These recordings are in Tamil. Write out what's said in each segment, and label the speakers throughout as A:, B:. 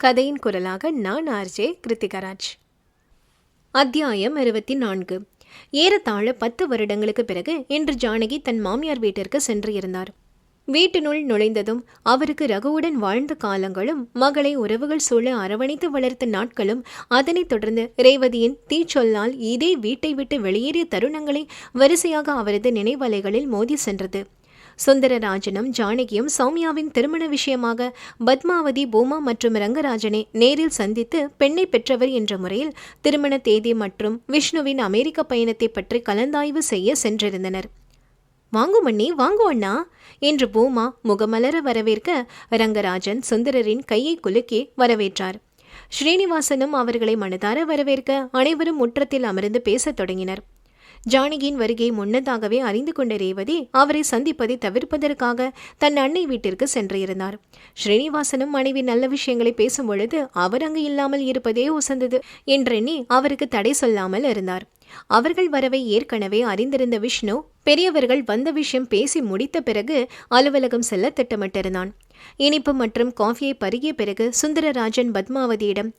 A: கதையின் குரலாக நான் ஆர்ஜே கிருத்திகராஜ் அத்தியாயம் இருபத்தி நான்கு ஏறத்தாழ பத்து வருடங்களுக்கு பிறகு இன்று ஜானகி தன் மாமியார் வீட்டிற்கு சென்று இருந்தார். வீட்டினுள் நுழைந்ததும் அவருக்கு ரகுவுடன் வாழ்ந்த காலங்களும் மகளை உறவுகள் சூழ அரவணைத்து வளர்த்த நாட்களும் அதனைத் தொடர்ந்து ரேவதியின் தீச்சொல்லால் இதே வீட்டை விட்டு வெளியேறிய தருணங்களை வரிசையாக அவரது நினைவலைகளில் மோதி சென்றது. சுந்தரராஜனும் ஜானகியும் சௌமியாவின் திருமண விஷயமாக பத்மாவதி பூமா மற்றும் ரங்கராஜனை நேரில் சந்தித்து பெண்ணை பெற்றவர் என்ற முறையில் திருமண தேதி மற்றும் விஷ்ணுவின் அமெரிக்க பயணத்தை பற்றி கலந்தாய்வு செய்ய சென்றிருந்தனர். வாங்கு மண்ணி வாங்கு அண்ணா என்று பூமா முகமலர வரவேற்க ரங்கராஜன் சுந்தரரின் கையை குலுக்கி வரவேற்றார். ஸ்ரீனிவாசனும் அவர்களை மனதார வரவேற்க அனைவரும் முற்றத்தில் அமர்ந்து பேசத் தொடங்கினர். ஜானகியின் வருகையை முன்னதாகவே அறிந்து கொண்ட ரேவதி அவரை சந்திப்பதை தவிர்ப்பதற்காக தன் அன்னை வீட்டிற்கு சென்றிருந்தார். ஸ்ரீனிவாசனும் மனைவி நல்ல விஷயங்களை பேசும் பொழுது அவர் அங்கு இல்லாமல் இருப்பதே உசந்தது என்றெண்ணி அவருக்கு தடை சொல்லாமல் இருந்தார். அவர்கள் வரவை ஏற்கனவே அறிந்திருந்த விஷ்ணு பெரியவர்கள் வந்த விஷயம் பேசி முடித்த பிறகு அலுவலகம் செல்ல திட்டமிட்டிருந்தான். இனிப்பு மற்றும் காஃபியை பருகிய பிறகு சுந்தரராஜன் பத்மாவதியிடம்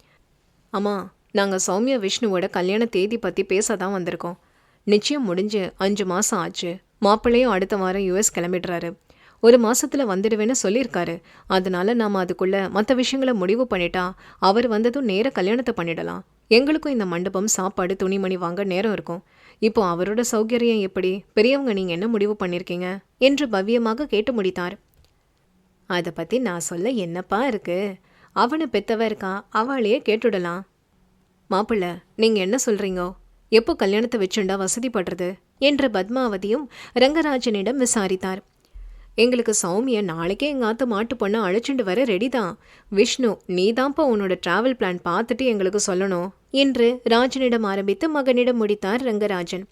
A: அம்மா நாங்கள் சௌமியா விஷ்ணுவோட கல்யாண தேதி பற்றி பேச தான் வந்திருக்கோம். நிச்சயம் முடிஞ்சு அஞ்சு மாதம் ஆச்சு. மாப்பிள்ளையும் அடுத்த வாரம் யூஎஸ் கிளம்பிடுறாரு. ஒரு மாசத்துல வந்துடுவேன்னு சொல்லியிருக்காரு. அதனால நாம் அதுக்குள்ள மற்ற விஷயங்களை முடிவு பண்ணிட்டா அவர் வந்ததும் நேர கல்யாணத்தை பண்ணிடலாம். எங்களுக்கும் இந்த மண்டபம் சாப்பாடு துணிமணி வாங்க நேரம் இருக்கும். இப்போ அவரோட சௌகரியம் எப்படி? பெரியவங்க நீங்கள் என்ன முடிவு பண்ணியிருக்கீங்க என்று பவ்யமாக கேட்டு முடித்தார். அதை பற்றி நான் சொல்ல என்னப்பா இருக்கு? அவனை பெத்தவ இருக்கா? அவளையே கேட்டுடலாம். மாப்பிள்ள நீங்கள் என்ன சொல்கிறீங்கோ எப்போ கல்யாணத்தை வச்சுண்டா வசதிப்படுறது என்று பத்மாவதியும் ரங்கராஜனிடம் விசாரித்தார். எங்களுக்கு சௌமிய நாளைக்கே எங்கள் ஆத்து மாட்டு பொண்ணை அழைச்சிட்டு வர ரெடி தான் விஷ்ணு நீ தான்ப்பா உன்னோட டிராவல் பிளான் பார்த்துட்டு எங்களுக்கு சொல்லணும் என்று ராஜனிடம் ஆரம்பித்து மகனிடம் முடித்தார் ரங்கராஜன்.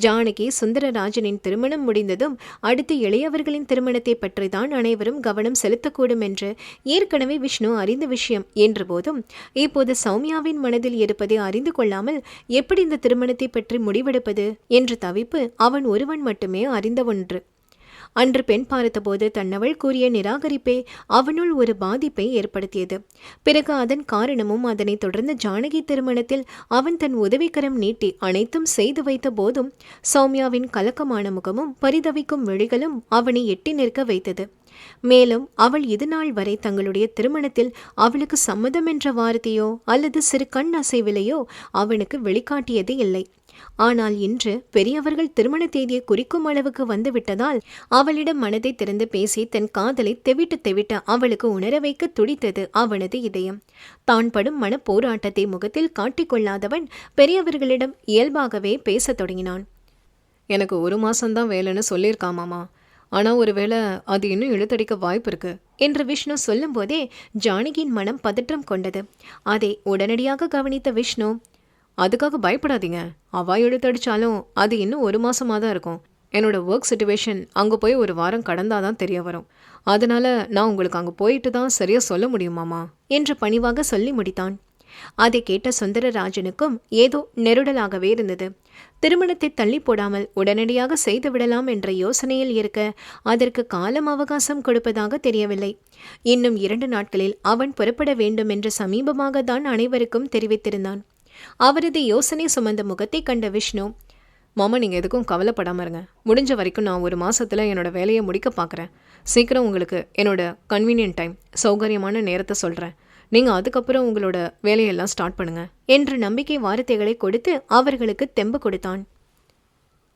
A: ஜானகி சுந்தரராஜனின் திருமணம் முடிந்ததும் அடுத்து இளையவர்களின் திருமணத்தை பற்றிதான் அனைவரும் கவனம் செலுத்தக்கூடும் என்று ஏற்கனவே விஷ்ணு அறிந்த விஷயம் என்ற போதும் இப்போது சௌமியாவின் மனதில் இருப்பதை அறிந்து கொள்ளாமல் எப்படி இந்த திருமணத்தை பற்றி முடிவெடுப்பது என்ற தவிப்பு அவன் ஒருவன் மட்டுமே அறிந்த ஒன்று. அன்று பெண் பார்த்தபோது தன்னவள் கூறிய நிராகரிப்பே அவனுள் ஒரு பாதிப்பை ஏற்படுத்தியது. பிறகு அதன் காரணமும் அதனைத் தொடர்ந்து ஜானகி திருமணத்தில் அவன் தன் உதவிக்கரம் நீட்டி அனைத்தும் செய்து வைத்த போதும் சௌமியாவின் கலக்கமான முகமும் பரிதவிக்கும் விழிகளும் அவனை எட்டி நிற்க வைத்தது. மேலும் அவள் இதுநாள் வரை தங்களுடைய திருமணத்தில் அவளுக்கு சம்மதம் என்ற வார்த்தையோ அல்லது சிறு கண் அசைவிலையோ அவனுக்கு வெளிக்காட்டியது இல்லை. ஆனால் இன்று பெரியவர்கள் திருமண தேதியை குறிக்கும் அளவுக்கு வந்துவிட்டதால் அவளிடம் மனதை திறந்து பேசி தன் காதலை தெவிட்டு தெவிட்ட அவளுக்கு உணர வைக்க துடித்தது அவனது இதயம். தான் படும் மன போராட்டத்தை முகத்தில் காட்டிக்கொள்ளாதவன் பெரியவர்களிடம் இயல்பாகவே பேசத் தொடங்கினான். எனக்கு ஒரு மாசம்தான் வேலைன்னு சொல்லியிருக்காமாமா. ஆனால் ஒருவேளை அது இன்னும் இழுத்தடிக்க வாய்ப்பு இருக்கு. என்று விஷ்ணு சொல்லும்போதே ஜானகியின் மனம் பதற்றம் கொண்டது. அதை உடனடியாக கவனித்த விஷ்ணு அதுக்காக பயப்படாதீங்க. அவா எடுத்தடிச்சாலும் அது இன்னும் ஒரு மாசமாக தான் இருக்கும். என்னோட ஒர்க் சுச்சுவேஷன் அங்கே போய் ஒரு வாரம் கடந்தாதான் தெரிய வரும். அதனால நான் உங்களுக்கு அங்கே போயிட்டு தான் சரியாக சொல்ல முடியுமாமா என்று பணிவாக சொல்லி முடித்தான். அதை கேட்ட சுந்தரராஜனுக்கும் ஏதோ நெருடலாகவே இருந்தது. திருமணத்தை தள்ளி போடாமல் உடனடியாக செய்துவிடலாம் என்ற யோசனையில் இருக்க அதற்கு காலம் அவகாசம் கொடுப்பதாக தெரியவில்லை. இன்னும் இரண்டு நாட்களில் அவன் புறப்பட வேண்டும் என்று சமீபமாக தான் அனைவருக்கும் தெரிவித்திருந்தான். அவரது யோசனை சுமந்த முகத்தை கண்ட விஷ்ணு மாமா நீங்கள் எதுக்கும் கவலைப்படாமல் இருங்க. முடிஞ்ச வரைக்கும் நான் ஒரு மாதத்தில் என்னோட வேலையை முடிக்க பார்க்குறேன் சீக்கிரம் உங்களுக்கு என்னோட கன்வீனியன்ட் டைம் சௌகரியமான நேரத்தை சொல்கிறேன் நீங்கள் அதுக்கப்புறம் உங்களோட வேலையெல்லாம் ஸ்டார்ட் பண்ணுங்கள் என்று நம்பிக்கை வார்த்தைகளை கொடுத்து அவர்களுக்கு தெம்பு கொடுத்தான்.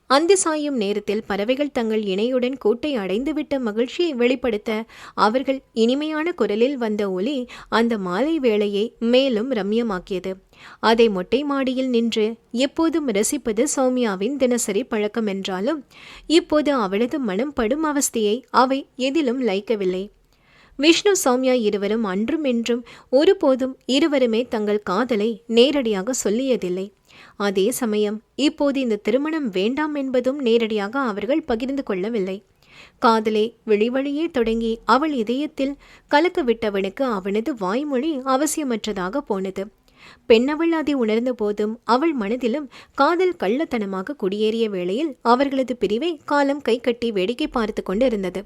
A: அந்தி சாயும் நேரத்தில் பறவைகள் தங்கள் இணையுடன் கூட்டை அடைந்துவிட்ட மகிழ்ச்சியை வெளிப்படுத்த அவர்கள் இனிமையான குரலில் வந்த ஒலி அந்த மாலை வேளையை மேலும் ரம்யமாக்கியது. அதை மொட்டை மாடியில் நின்று எப்போதும் ரசிப்பது சௌமியாவின் தினசரி பழக்கம் என்றாலும் இப்போது அவளது மனம் படும் அவஸ்தையை அவை எதிலும் லைக்கவில்லை விஷ்ணு சௌமியா இருவரும் அன்றும் என்றும் ஒருபோதும் இருவருமே தங்கள் காதலை நேரடியாக சொல்லியதில்லை. அதே சமயம் இப்போது இந்த திருமணம் வேண்டாம் என்பதும் நேரடியாக அவர்கள் பகிர்ந்து கொள்ளவில்லை. காதலே வெளிவழியே தொடங்கி அவள் இதயத்தில் கலக்க விட்டவனுக்கு அவனது வாய்மொழி அவசியமற்றதாக போனது. பெண்ணவள் அதை உணர்ந்த போதும் அவள் மனதிலும் காதல் கள்ளத்தனமாக குடியேறிய வேளையில் அவர்களது பிரிவை காலம் கை கட்டி வேடிக்கை பார்த்து கொண்டிருந்தது.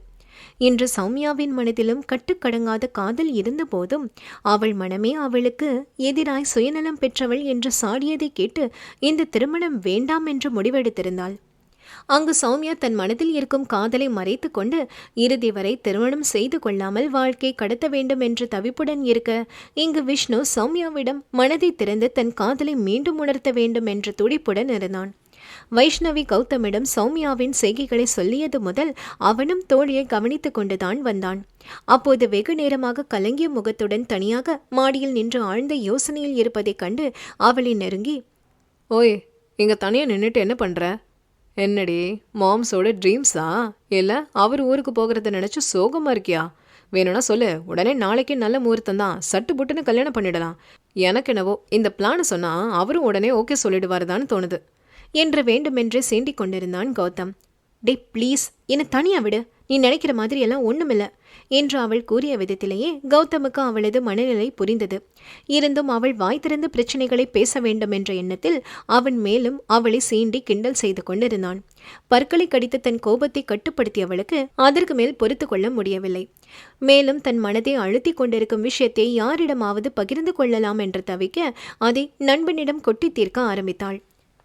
A: இன்று சௌமியாவின் மனதிலும் கட்டுக்கடங்காத காதல் இருந்தபோதும் அவள் மனமே அவளுக்கு எதிராய் சுயநலம் பெற்றவள் என்று சாடியதை கேட்டு இந்த திருமணம் வேண்டாம் என்று முடிவெடுத்திருந்தாள். அங்கு சௌமியா தன் மனதில் இருக்கும் காதலை மறைத்து கொண்டு இறுதி வரை திருமணம் செய்து கொள்ளாமல் வாழ்க்கை கடத்த வேண்டும் என்று தவிப்புடன் இருக்க இங்கு விஷ்ணு சௌமியாவிடம் மனதை திறந்து தன் காதலை மீண்டும் உணர்த்த வேண்டும் என்ற துடிப்புடன் இருந்தான். வைஷ்ணவி கௌதமிடம் சௌமியாவின் செய்கைகளை சொல்லியது முதல் அவனும் தோழியை கவனித்து கொண்டுதான் வந்தான். அப்போது வெகு நேரமாக கலங்கிய முகத்துடன் தனியாக மாடியில் நின்று ஆழ்ந்த யோசனையில் இருப்பதைக் கண்டு அவளை நெருங்கி
B: ஓய் இங்க தனியா நின்றுட்டு என்ன பண்ற? என்னடி மாம்ஸோட ட்ரீம்ஸா இல்ல அவர் ஊருக்கு போகிறத நினைச்சு சோகமா இருக்கியா? வேணும்னா சொல்லு உடனே நாளைக்கு நல்ல முகூர்த்தம் தான் சட்டு புட்டுன்னு கல்யாணம் பண்ணிடலாம். எனக்கு என்னவோ இந்த பிளான் சொன்னா அவரும் உடனே ஓகே சொல்லிடுவாருதான்னு தோணுது.
A: என்று வேண்டுமென்றே சேண்டிக் கொண்டிருந்தான் கௌதம். டே ப்ளீஸ் என்னை தனியாக விடு. நீ நினைக்கிற மாதிரி எல்லாம் ஒண்ணுமில்ல என்று அவள் கூறிய விதத்திலேயே கௌதமுக்கு அவளது மனநிலை புரிந்தது. இருந்தும் அவள் வாய் திறந்து பிரச்சனைகளை பேச வேண்டும் என்ற எண்ணத்தில் அவன் மேலும் அவளை சீண்டி கிண்டல் செய்து கொண்டிருந்தான். பற்களை கடித்து தன் கோபத்தை கட்டுப்படுத்தியவளுக்கு அதற்கு மேல் பொறுத்து கொள்ள முடியவில்லை. மேலும் தன் மனதை அழுத்தி கொண்டிருக்கும் விஷயத்தை யாரிடமாவது பகிர்ந்து கொள்ளலாம் என்று தவிக்க அதை நண்பனிடம் கொட்டி தீர்க்க ஆரம்பித்தாள்.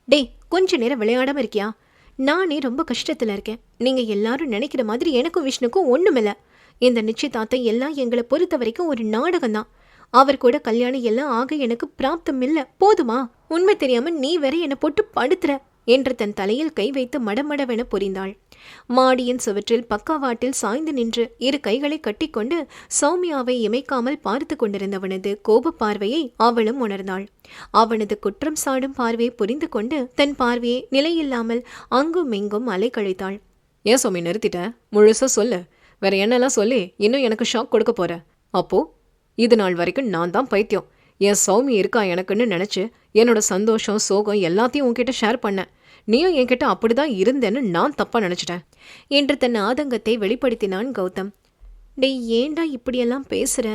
A: டேய் கொஞ்ச நேரம் விளையாடாமல் இருக்கியா? நானே ரொம்ப கஷ்டத்துல இருக்கேன். நீங்கள் எல்லாரும் நினைக்கிற மாதிரி எனக்கும் விஷ்ணுக்கும் ஒன்றுமில்ல இந்த நிச்சயதார்த்தம் எல்லாம் எங்களை பொறுத்த வரைக்கும் ஒரு நாடகம் தான் அவர் கூட கல்யாணம் எல்லாம் ஆக எனக்கு பிராப்தம் இல்லை. போதுமா? உண்மை தெரியாமல் நீ வேற என்னை போட்டு படுத்துற. என்று தன் தலையில் கை வைத்து மடமடவென புரிந்தாள். மாடியின் சுவற்றில் பக்கவாட்டில் சாய்ந்து நின்று இரு கைகளை கட்டிக்கொண்டு சௌமியாவை இமைக்காமல் பார்த்து கொண்டிருந்தவனது கோப பார்வையை அவளும் உணர்ந்தாள். அவனது குற்றம் சாடும் பார்வையை புரிந்து கொண்டு தன் பார்வையை நிலையில்லாமல் அங்கும் இங்கும் அலைக்கழித்தாள்
B: ஏன் சுவாமி நிறுத்திட்ட? முழுசா சொல்லு. வேற என்னெல்லாம் சொல்லி இன்னும் எனக்கு ஷாக் கொடுக்க போற? அப்போ இது நாள் வரைக்கும் நான் தான் பைத்தியம். என் சௌமி இருக்கா எனக்குன்னு நினைச்சு என்னோட சந்தோஷம் சோகம் எல்லாத்தையும் உன்கிட்ட ஷேர் பண்ணேன் நீயும் என்கிட்ட அப்படிதான் இருந்தேன்னு நான் தப்பா நினைச்சிட்டேன்.
A: என்று தன் ஆதங்கத்தை வெளிப்படுத்தினான் கௌதம். டேய் ஏன்டா இப்படியெல்லாம் பேசுற?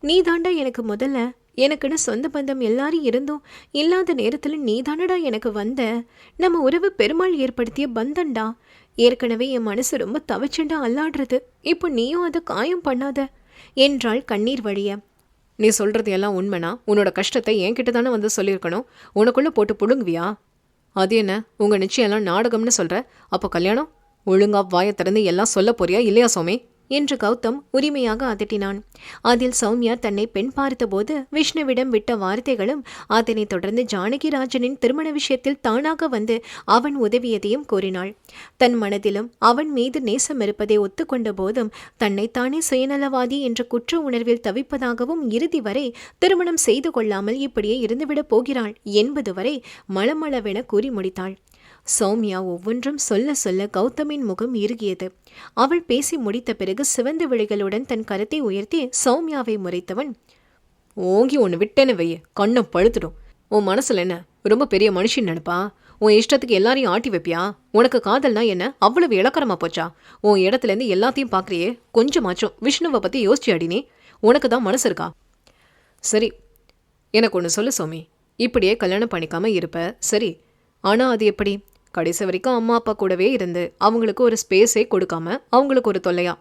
A: நீ தாண்டா எனக்கு முதல்ல. எனக்குன்னு சொந்த பந்தம் எல்லாரும் இருந்தும் இல்லாத நேரத்தில் நீ தானடா எனக்கு வந்த? நம்ம உறவு பெருமாள் ஏற்படுத்திய பந்தண்டா ஏற்கனவே என் மனசு ரொம்ப தவச்சுண்டா அல்லாடுறது. இப்போ நீயும் அதை காயம் பண்ணாத என்றாள் கண்ணீர் வழிய.
B: நீ சொல்றது எல்லாம் உண்மைனா உன்னோட கஷ்டத்தை என்கிட்ட தானே வந்து சொல்லியிருக்கணும். உனக்குள்ளே போட்டு புழுங்குவியா அது என்ன? உங்கள் நிச்சயம்லாம் நாடகம்னு சொல்கிற அப்போ கல்யாணம்? ஒழுங்காக வாயை திறந்து எல்லாம் சொல்ல போறியா இல்லையா சோமி?
A: என்று கௌதம் உரிமையாக அதட்டினான். அதில் சௌமியா தன்னை பெண் பார்த்தபோது விஷ்ணுவிடம் விட்ட வார்த்தைகளும் அதனைத் தொடர்ந்து ஜானகிராஜனின் திருமண விஷயத்தில் தானாக வந்து அவன் உதவியதையும் கூறினாள். தன் மனதிலும் அவன் மீது நேசம் இருப்பதை ஒத்துக்கொண்ட போதும் தன்னைத்தானே சுயநலவாதி என்ற குற்ற உணர்வில் தவிப்பதாகவும் இறுதி வரை திருமணம் செய்து கொள்ளாமல் இப்படியே இருந்துவிடப் போகிறாள் என்பது வரை மளமளவென கூறி முடித்தாள். சௌமியா ஒவ்வொன்றும் சொல்ல சொல்ல கௌதமின் முகம் இறுகியது. அவள் பேசி முடித்த பிறகு சிவந்த விழிகளுடன் தன் கரத்தை உயர்த்தி சௌமியாவை முறைத்தவன்
B: ஓங்கி ஒன்று விட்டேன்னு வைய கண்ணை பழுத்துடும். உன் மனசுல என்ன ரொம்ப பெரிய மனுஷன் நினைப்பா? உன் இஷ்டத்துக்கு எல்லாரையும் ஆட்டி வைப்பியா? உனக்கு காதல்னா என்ன? அவ்வளவு இலக்கரமா போச்சா? உன் இடத்துல இருந்து எல்லாத்தையும் பார்க்குறியே கொஞ்சமாச்சும் விஷ்ணுவை பத்தி யோசிச்சு அடினே உனக்கு தான் மனசு இருக்கா? சரி எனக்கு ஒன்று சொல்லு சோமி. இப்படியே கல்யாணம் பண்ணிக்காம இருப்ப சரி. ஆனால் அது எப்படி? கடைசி வரைக்கும் அம்மா அப்பா கூடவே இருந்து அவங்களுக்கு ஒரு ஸ்பேஸே கொடுக்காம அவங்களுக்கு ஒரு தொல்லையா?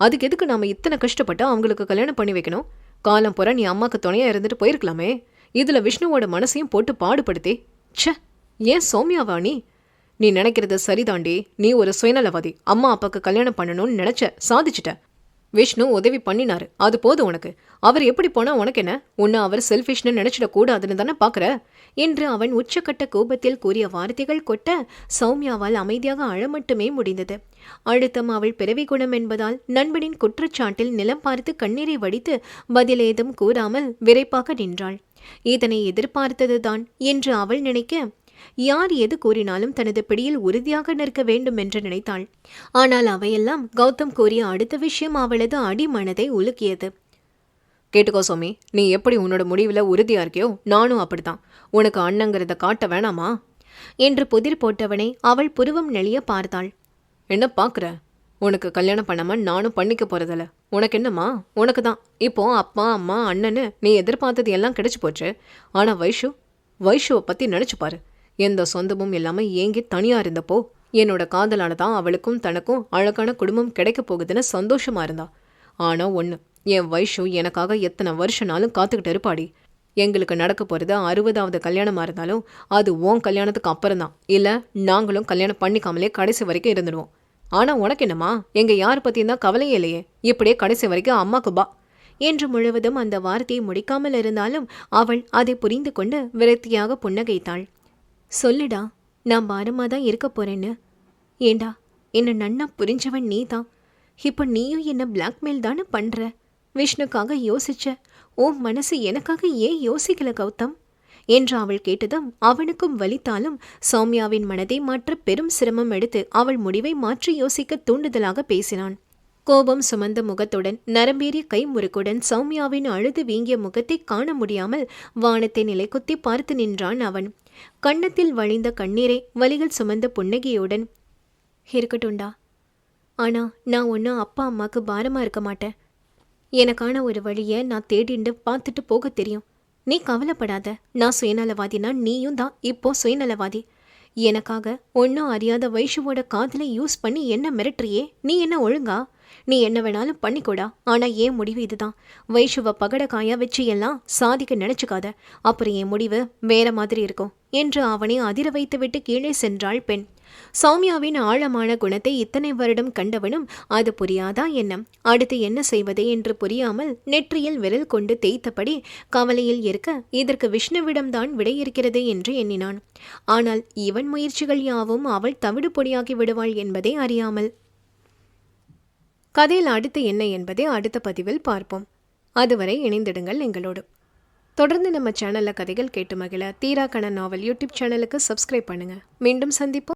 B: அதுக்கு எதுக்கு நாம இத்தனை கஷ்டப்பட்டு அவங்களுக்கு கல்யாணம் பண்ணி வைக்கணும்? காலம் போற நீ அம்மாக்கு துணையா இருந்துட்டு போயிருக்கலாமே. இதுல விஷ்ணுவோட மனசையும் போட்டு பாடுபடுத்தி. ச்சே ஏன் சௌமியாவா நீ? நீ நினைக்கிறது சரிதாண்டி. நீ ஒரு சுயநலவாதி. அம்மா அப்பாக்கு கல்யாணம் பண்ணணும்னு நினைச்ச சாதிச்சிட்ட. விஷ்ணு உதவி பண்ணினாரு. அது போதும் உனக்கு. அவர் எப்படி போனா உனக்கு என்ன உன்னை அவர் செல்ஃபிஷ்னு நினைச்சிடக்கூடாதுன்னு தானே பார்க்குற
A: என்று அவன் உச்சக்கட்ட கோபத்தில் கூறிய வார்த்தைகள் கொட்ட சௌமியாவால் அமைதியாக அழ மட்டுமே முடிந்தது. அழுத்தம் அவள் பிறவி குணம் என்பதால் நண்பனின் குற்றச்சாட்டில் நிலம் பார்த்து கண்ணீரை வடித்து பதிலேதும் கூறாமல் விரைப்பாக நின்றாள். இதனை எதிர்பார்த்ததுதான் என்று அவள் நினைக்க யார் எது கூறினாலும் தனது பிடியில் உறுதியாக நிற்க வேண்டும் என்று நினைத்தாள். ஆனால் அவையெல்லாம் கௌதம் கூறிய அடுத்த விஷயம் அவளது அடிமனதை உலுக்கியது.
B: கேட்டுக்கோ சுவாமி நீ எப்படி உன்னோட முடிவில் உறுதியா இருக்கியோ நானும் அப்படித்தான். உனக்கு அண்ணங்கிறத காட்ட வேணாமா?
A: என்று புதிர் போட்டவனை அவள் புருவம் நெளிய பார்த்தாள்.
B: என்ன பார்க்குற? உனக்கு கல்யாணம் பண்ணாம நானும் பண்ணிக்க போறதில்ல. உனக்கு என்னம்மா? உனக்கு தான். இப்போ அப்பா அம்மா அண்ணன்னு நீ எதிர்பார்த்தது எல்லாம் கிடைச்சி போச்சு. ஆனா வைஷு வைஷுவை பத்தி நினைச்சு பாரு. எந்த சொந்தமும் இல்லாமல் ஏங்கி தனியாக இருந்தப்போ என்னோட காதலால தான் அவளுக்கும் தனக்கும் அழகான குடும்பம் கிடைக்க போகுதுன்னு சந்தோஷமா இருந்தா. ஆனா ஒன்று என் வைஷு எனக்காக எத்தனை வருஷனாலும் காத்துக்கிட்டு இருப்பாடி. எங்களுக்கு நடக்க போகிறது அறுபதாவது கல்யாணமாக இருந்தாலும் அது உன் கல்யாணத்துக்கு அப்புறம் தான் இல்லை நாங்களும் கல்யாணம் பண்ணிக்காமலே கடைசி வரைக்கும் இருந்துடுவோம். ஆனால் உனக்கு என்னம்மா? எங்கள் யார் பற்றியும் தான் கவலையே இல்லையே. இப்படியே கடைசி வரைக்கும் அம்மாக்கு பா.
A: என்று முழுவதும் அந்த வார்த்தையை முடிக்காமல் இருந்தாலும் அவள் அதை புரிந்து கொண்டு விரக்தியாக புன்னகைத்தாள். சொல்லுடா நான் பாரமாக தான் இருக்க போறேன்னு. ஏண்டா என்ன நன்னா புரிஞ்சவன் நீ தான் இப்போ நீயும் என்ன பிளாக்மெயில் தானே பண்ற? விஷ்ணுக்காக யோசிச்ச உன் மனசு எனக்காக ஏன் யோசிக்கல கௌதம்? என்று அவள் கேட்டதும் அவனுக்கும் வலித்தாலும் சௌமியாவின் மனதை மாற்ற பெரும் சிரமம் எடுத்து அவள் முடிவை மாற்றி யோசிக்க தூண்டுதலாக பேசினான். கோபம் சுமந்த முகத்துடன் நரம்பேறிய கைமுறுக்குடன் சௌமியாவின் அழுது வீங்கிய முகத்தை காண முடியாமல் வானத்தை நிலைக்குத்தி பார்த்து நின்றான் அவன். கன்னத்தில் வழிந்த கண்ணீரை வலிகள் சுமந்த புன்னகையுடன் இருக்கட்டும்டா. ஆனா நான் ஒன்றும் அப்பா அம்மாக்கு பாரமா இருக்க மாட்டேன். எனக்கான ஒரு வழியை நான் தேடிண்டு பார்த்துட்டு போக தெரியும். நீ கவலைப்படாத. நான் சுயநலவாதினா நீயும் தான் இப்போ சுயநலவாதி. எனக்காக ஒன்றும் அறியாத வைஷுவோட காதலை யூஸ் பண்ணி என்ன மிரட்டுறியே? நீ என்ன ஒழுங்கா? நீ என்ன வேணாலும் பண்ணிக்கூடா. ஆனா ஏன் முடிவு இதுதான். வைஷுவ பகட காயா வச்சு எல்லாம் சாதிக்க நினைச்சுக்காத. அப்புறம் என் முடிவு வேற மாதிரி இருக்கும். என்று அவனை அதிர வைத்துவிட்டு கீழே சென்றாள் பெண். சௌமியாவின் ஆழமான குணத்தை இத்தனை வருடம் கண்டவனும் அது புரியாதா என்ன? அடுத்து என்ன செய்வது என்று புரியாமல் நெற்றியில் விரல் கொண்டு தேய்த்தபடி கவலையில் இருக்க இதற்கு விஷ்ணுவிடம்தான் விடையிருக்கிறது என்று எண்ணினான். ஆனால் இவன் முயற்சிகள் யாவும் அவள் தவிடு பொடியாகி விடுவாள் என்பதை அறியாமல். கதையில் அடுத்து என்ன என்பதை அடுத்த பதிவில் பார்ப்போம். அதுவரை இணைந்திடுங்கள் எங்களோடு. தொடர்ந்து நம்ம சேனலில் கதைகள் கேட்டு மகிழ தீரா கண நாவல் யூடியூப் சேனலுக்கு சப்ஸ்கிரைப் பண்ணுங்கள் மீண்டும் சந்திப்போம்.